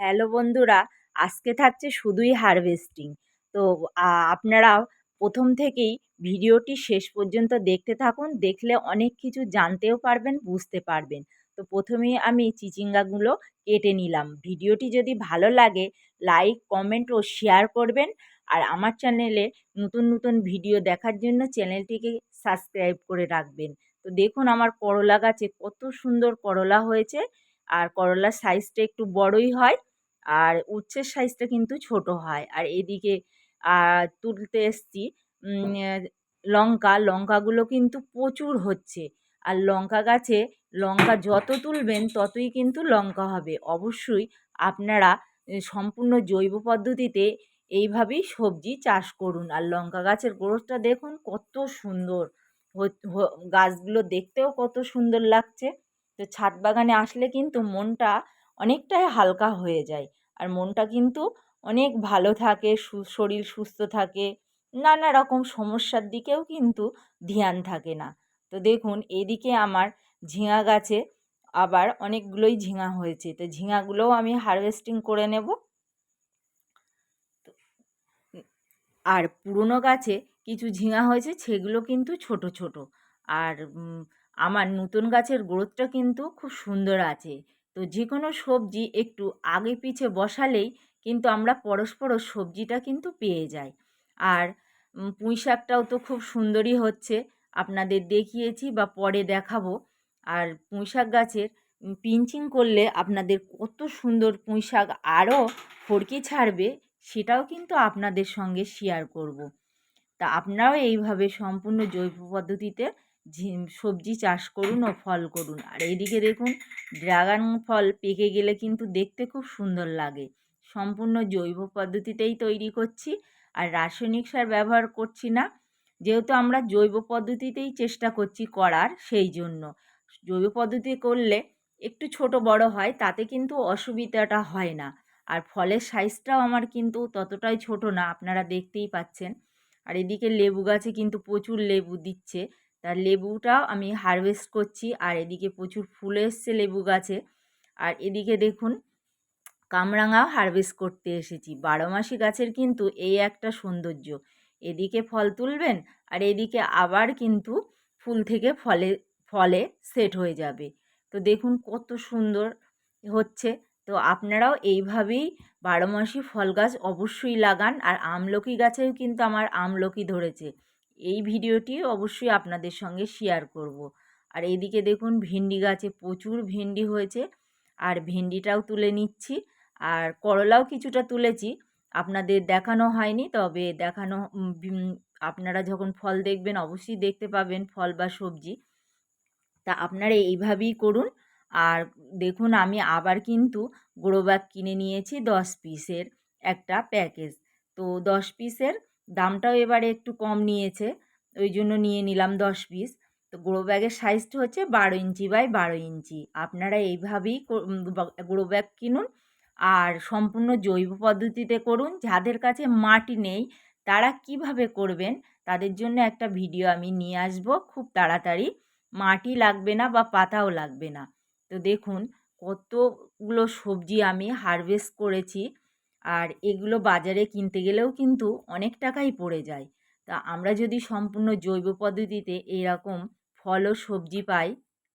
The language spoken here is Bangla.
হ্যালো বন্ধুরা, আজকে থাকছে শুধুই হারভেস্টিং। তো আপনারা প্রথম থেকেই ভিডিওটি শেষ পর্যন্ত দেখতে থাকুন, দেখলে অনেক কিছু জানতেও পারবেন, বুঝতে পারবেন। তো প্রথমেই আমি চিচিঙ্গাগুলো কেটে নিলাম। ভিডিওটি যদি ভালো লাগে, লাইক, কমেন্ট ও শেয়ার করবেন। আর আমার চ্যানেলে নতুন নতুন ভিডিও দেখার জন্য চ্যানেলটিকে সাবস্ক্রাইব করে রাখবেন। তো দেখুন আমার করলা গাছে কত সুন্দর করলা হয়েছে। আর করলার সাইজটা একটু বড়ই হয়। আর উচ্ছের সাইজটা কিন্তু ছোট হয়। আর এদিকে তুলতে এসছি লঙ্কা লঙ্কাগুলো কিন্তু প্রচুর হচ্ছে। আর লঙ্কা গাছে লঙ্কা যত তুলবেন ততই কিন্তু লঙ্কা হবে। অবশ্যই আপনারা সম্পূর্ণ জৈব পদ্ধতিতে এইভাবেই সবজি চাষ করুন। আর লঙ্কা গাছের গ্রোথটা দেখুন কত সুন্দর। গাছগুলো দেখতেও কত সুন্দর লাগছে। তো ছাদ বাগানে আসলে কিন্তু মনটা অনেকটাই হালকা হয়ে যায়। আর মনটা কিন্তু অনেক ভালো থাকে, সু, শরীর সুস্থ থাকে, নানা রকম সমস্যার দিকেও কিন্তু ধ্যান থাকে না। তো দেখুন, এদিকে আমার ঝিঙা গাছে আবার অনেকগুলোই ঝিঙা হয়েছে। তো ঝিঙাগুলোও আমি হারভেস্টিং করে নেব। আর পুরনো গাছে কিছু ঝিঙা হয়েছে, সেগুলো কিন্তু ছোট ছোট। আর আমার নতুন গাছের গ্রোথটা কিন্তু খুব সুন্দর আছে। তো যে কোনো সবজি একটু আগে পিছে বসালেই কিন্তু আমরা পরস্পর সবজিটা কিন্তু পেয়ে যাই। আর পুঁই শাকটাও তো খুব সুন্দরই হচ্ছে। আপনাদের দেখিয়েছি বা পরে দেখাবো। আর পুঁই শাক গাছের পিঞ্চিং করলে আপনাদের কত সুন্দর পুঁই শাক আরও ফড়কি ছাড়বে সেটাও কিন্তু আপনাদের সঙ্গে শেয়ার করব। তা আপনারাও এইভাবে সম্পূর্ণ জৈব পদ্ধতিতে সবজি চাষ করুন ও ফল করুন। আর এইদিকে দেখুন, ড্রাগন ফল পেকে গেলে কিন্তু দেখতে খুব সুন্দর লাগে। সম্পূর্ণ জৈব পদ্ধতিতেই তৈরি করছি আর রাসায়নিক সার ব্যবহার করছি না। যেহেতু আমরা জৈব পদ্ধতিতেই চেষ্টা করছি করার সেই জন্য। জৈব পদ্ধতি করলে একটু ছোট বড় হয়, তাতে কিন্তু অসুবিধাটা হয় না। আর ফলের সাইজটাও আমার কিন্তু ততটাই ছোট না, আপনারা দেখতেই পাচ্ছেন। আর এদিকে লেবু গাছে কিন্তু প্রচুর লেবু দিচ্ছে। তার লেবুটাও আমি হারভেস্ট করছি, আর এদিকে প্রচুর ফুল এসছে লেবু গাছে। আর এদিকে দেখুন, কামরাঙাও হারভেস্ট করতে এসেছি। বারো মাসি গাছের কিন্তু এই একটা সৌন্দর্য। এদিকে ফল তুলবেন, আর এদিকে আবার কিন্তু ফুল থেকে ফলে ফলে সেট হয়ে যাবে। তো দেখুন কত সুন্দর হচ্ছে। তো আপনারাও এইভাবেই বারো মাসি ফল গাছ অবশ্যই লাগান, আর আমলকি গাছেও কিন্তু আমার আমলকি ধরেছে। এই ভিডিওটি অবশ্যই আপনাদের সঙ্গে শেয়ার করব। আর এদিকে দেখুন, ভেন্ডি গাছে প্রচুর ভেন্ডি হয়েছে। আর ভেন্ডিটাও তুলে নিচ্ছি। আর করলাও কিছুটা তুলেছি। আপনাদের দেখানো হয়নি, তবে দেখানো আপনারা যখন ফল দেখবেন, অবশ্যই দেখতে পাবেন ফল বা সবজি। তা আপনারা এইভাবেই করুন। আর দেখুন, আমি আবার কিন্তু গ্রো ব্যাগ কিনে নিয়েছি দশ পিসের একটা প্যাকেজ। তো দশ পিসের দামটাও এবারে একটু কম নিয়েছে ওই জন্য নিয়ে নিলাম দশ পিস। তো গ্রো ব্যাগের সাইজটা হচ্ছে বারো ইঞ্চি বাই বারো ইঞ্চি। আপনারা এইভাবেই গ্রো ব্যাগ কিনুন আর সম্পূর্ণ জৈব পদ্ধতিতে করুন। যাদের কাছে মাটি নেই, তারা কীভাবে করবেন, তাদের জন্য একটা ভিডিও আমি নিয়ে আসব। খুব তাড়াতাড়ি। মাটি লাগবে না বা পাতাও লাগবে না। তো দেখুন, কতগুলো সবজি আমি হারভেস্ট করেছি। আর এগুলো বাজারে কিনতে গেলেও কিন্তু অনেক টাকাই পড়ে যায়। তা আমরা যদি সম্পূর্ণ জৈব পদ্ধতিতে এরকম ফল ও সবজি পাই